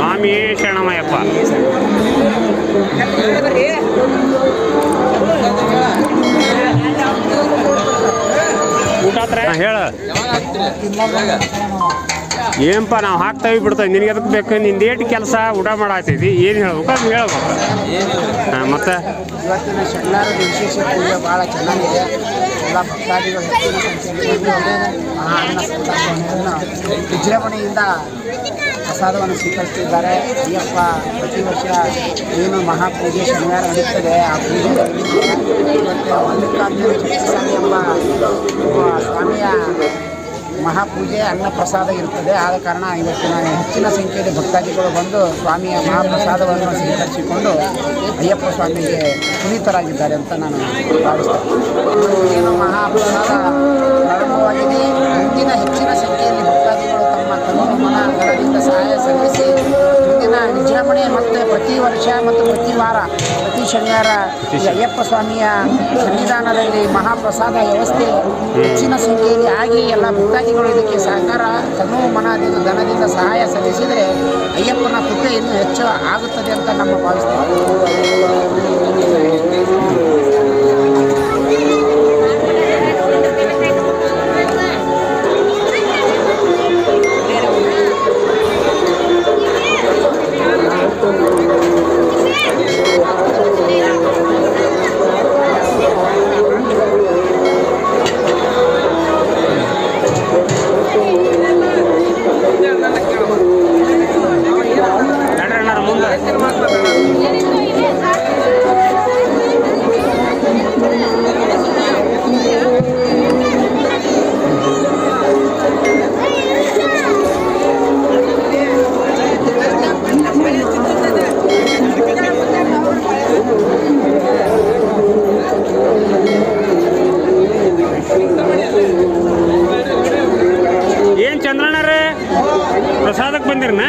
ಆರಾಮದಿರ ಶರಣಮಯಪ್ಪ ಊಟ ಹತ್ರ ಹೇಳ. ಏನಪ್ಪ ನಾವು ಹಾಕ್ತಾವಿ ಬಿಡ್ತಾವೆ. ನಿನಗೆ ಅದಕ್ಕೆ ಬೇಕು? ನಿಂದೇಟ್ ಕೆಲಸ ಊಟ ಮಾಡಾತೈತಿ ಏನು ಹೇಳ್ಬೇಕು ಅದು ಹೇಳ್ಬೇಕು ಹಾಂ ಮತ್ತೆ? ಇವತ್ತಿನ ಶನಿವಾರದ ವಿಶೇಷ ಪೂಜೆ ಭಾಳ ಚೆನ್ನಾಗಿದೆ. ಎಲ್ಲ ಭಕ್ತಾದಿಗಳು ಹೆಚ್ಚಿನ ಸಂಖ್ಯೆಯಲ್ಲಿ ವಿಜೃಂಭಣೆಯಿಂದ ಪ್ರಸಾದವನ್ನು ಸ್ವೀಕರಿಸುತ್ತಿದ್ದಾರೆ ಅಯ್ಯಪ್ಪ, ಪ್ರತಿ ವರ್ಷ ಏನು ಮಹಾಪೂಜೆ ಶನಿವಾರ ನಡೀತದೆ, ಆ ಪೂಜೆ ಒಂದು ಮಲ್ಲಿಕಾರ್ಜುನ ಎಂಬ ಸ್ವಾಮಿಯ ಮಹಾಪೂಜೆ ಅನ್ನ ಪ್ರಸಾದ ಇರುತ್ತದೆ ಆದ ಕಾರಣ ಇವತ್ತಿನ ಹೆಚ್ಚಿನ ಸಂಖ್ಯೆಯಲ್ಲಿ ಭಕ್ತಾದಿಗಳು ಬಂದು ಸ್ವಾಮಿಯ ಮಹಾಪ್ರಸಾದವನ್ನು ಸ್ವೀಕರಿಸಿಕೊಂಡು ಅಯ್ಯಪ್ಪ ಸ್ವಾಮಿಗೆ ಪುನೀತರಾಗಿದ್ದಾರೆ ಅಂತ ನಾನು ಭಾವಿಸ್ತೇನೆ. ಏನು ಮಹಾಪ್ರಸಾದ ವರ್ಷ ಮತ್ತು ಪ್ರತಿ ವಾರ ಪ್ರತಿ ಶನಿವಾರ ಅಯ್ಯಪ್ಪ ಸ್ವಾಮಿಯ ಸನ್ನಿಧಾನದಲ್ಲಿ ಮಹಾಪ್ರಸಾದ ವ್ಯವಸ್ಥೆ ಹೆಚ್ಚಿನ ಸಂಖ್ಯೆಯಲ್ಲಿ ಆಗಿ ಎಲ್ಲ ಭಕ್ತಾದಿಗಳು ಇದಕ್ಕೆ ಸಹಕಾರ ತನು ಮನದಿಂದ ಧನದಿಂದ ಸಹಾಯ ಸಲ್ಲಿಸಿದರೆ ಅಯ್ಯಪ್ಪನ ಕೃಪೆ ಇನ್ನೂ ಹೆಚ್ಚು ಆಗುತ್ತದೆ ಅಂತ ನಮ್ಮ ಭಾವಿಸ್ತೇವೆ. ಏನು ಚಂದ್ರಣ್ಣರೇ ಪ್ರಸಾದಕ್ಕೆ ಬಂದಿರನ